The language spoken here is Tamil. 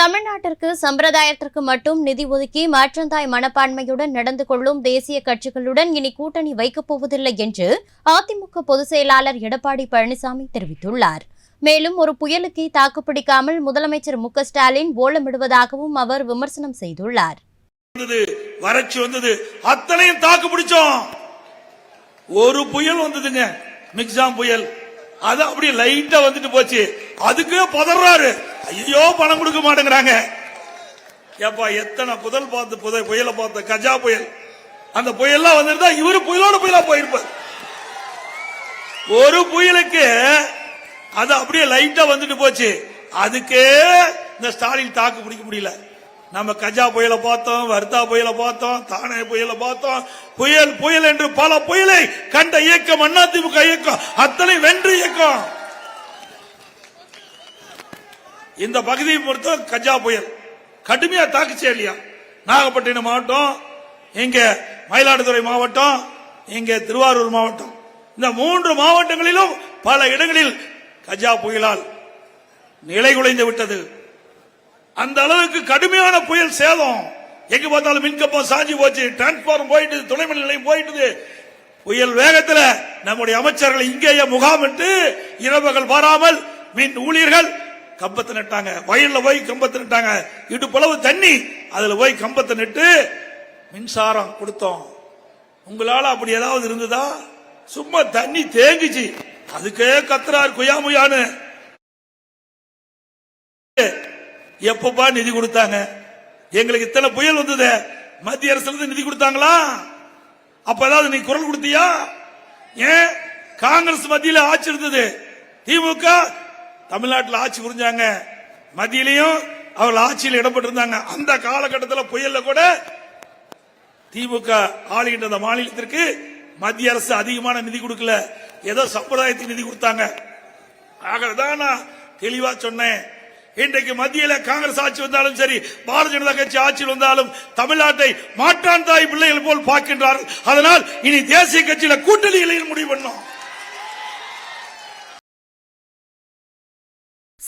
தமிழ்நாட்டிற்கு சம்பிரதாயத்திற்கு மட்டும் நிதி ஒதுக்கி மாற்றந்தாய் மனப்பான்மையுடன் நடந்து கொள்ளும் தேசிய கட்சிகளுடன் இனி கூட்டணி வைக்கப் போவதில்லை என்று அதிமுக பொதுச் செயலாளர் எடப்பாடி பழனிசாமி தெரிவித்துள்ளார். மேலும் ஒரு புயலுக்கு தாக்குப்பிடிக்காமல் முதலமைச்சர் மு ஸ்டாலின் ஓலமிடுவதாகவும் அவர் விமர்சனம் செய்துள்ளார். வறட்சி வந்தது அத்தனையும் தாக்கு பிடிச்சோம். ஒரு புயல் வந்ததுங்க மிக்ஸாம் புயல். அது அப்படியே லைட்டா வந்துட்டு போச்சு. அதுக்கு பதறாரு. ஐயோ பணம் கொடுக்க மாட்டேங்கிறாங்க. ஏப்பா எத்தனை புதல் பார்த்து புதை புயலை பார்த்த கஜா புயல். அந்த புயல்லாம் வந்திருந்தா இவரு புயலோட புயலா போயிருப்பார். ஒரு புயலுக்கு அது அப்படியே லைட்டா வந்துட்டு போச்சு. அதுக்கே இந்த ஸ்டாலின் தாக்கு பிடிக்க முடியல. நம்ம கஜா புயலை பார்த்தோம் வர்தா புயலை பார்த்தோம் தானே புயலை பார்த்தோம். புயல் புயல் என்று பல புயலை கண்ட இயக்கம் அதிமுக இயக்கம். அத்தனை வென்று இயக்கம். இந்த பகுதியை பொறுத்த கஜா புயல். கடுமையா தாக்குச்சே இல்லையா? நாகப்பட்டினம் மாவட்டம் இங்க மயிலாடுதுறை மாவட்டம் இங்க திருவாரூர் மாவட்டம். இந்த மூன்று மாவட்டங்களிலும் பல இடங்களில் கஜா புயலால் நிலை குலைந்து விட்டது. அந்த அளவுக்கு கடுமையான புயல் சேதம். எங்க பார்த்தாலும் மின்கப்பம் சாஞ்சி போச்சு. டிரான்ஸ்பார்ம் போயிட்டு துணைமணி நிலையம் போயிட்டு புயல் வேகத்தில் நம்முடைய அமைச்சர்கள் இங்கேயே முகாமிட்டு இரவுகள் வராமல் மின் ஊழியர்கள் கம்பத்தை நட்டாங்க. வயல்ல போய் கம்பத்தை நட்டாங்க. இடுப்பளவு தண்ணி. அதுல போய் கம்பத்தை நட்டு மின்சாரம் கொடுத்தோம். உங்களால அப்படி ஏதாவது இருந்ததா? சும்மா தண்ணி தேங்குச்சு. அதுக்கே கத்துறார் குயாமுயான்னு எப்பப்பா நிதி கொடுத்தாங்க? எங்களுக்கு இத்தனை புயல் வந்தது. மத்திய அரசுல இருந்து நிதி கொடுத்தாங்களா? அப்ப ஏதாவது நீ குரல் கொடுத்தியா? ஏன்? காங்கிரஸ் மத்தியில ஆட்சி இருந்தது. திமுக தமிழ்நாட்டில் ஆட்சி புரிஞ்சாங்க. மத்தியிலையும் அவர்கள் ஆட்சியில் இடம்பெற்றிருந்தாங்க. அந்த காலகட்டத்தில் புயல்ல கூட திமுக ஆளுகின்ற அந்த மாநிலத்திற்கு மத்திய அரசு அதிகமான நிதி கொடுக்கல. ஏதோ சம்பிரதாயத்துக்கு நிதி கொடுத்தாங்க. ஆகதான் நான் தெளிவா சொன்னேன். இன்றைக்கு மத்தியில காங்கிரஸ் ஆட்சி வந்தாலும் சரி பாரதிய ஜனதா கட்சி ஆட்சியில் வந்தாலும் தமிழ்நாட்டை மாற்றான் தாய் பிள்ளைகள் போல் பார்க்கின்றார்கள். அதனால் இனி தேசிய கட்சியில கூட்டணிகளை முடிவு பண்ணோம்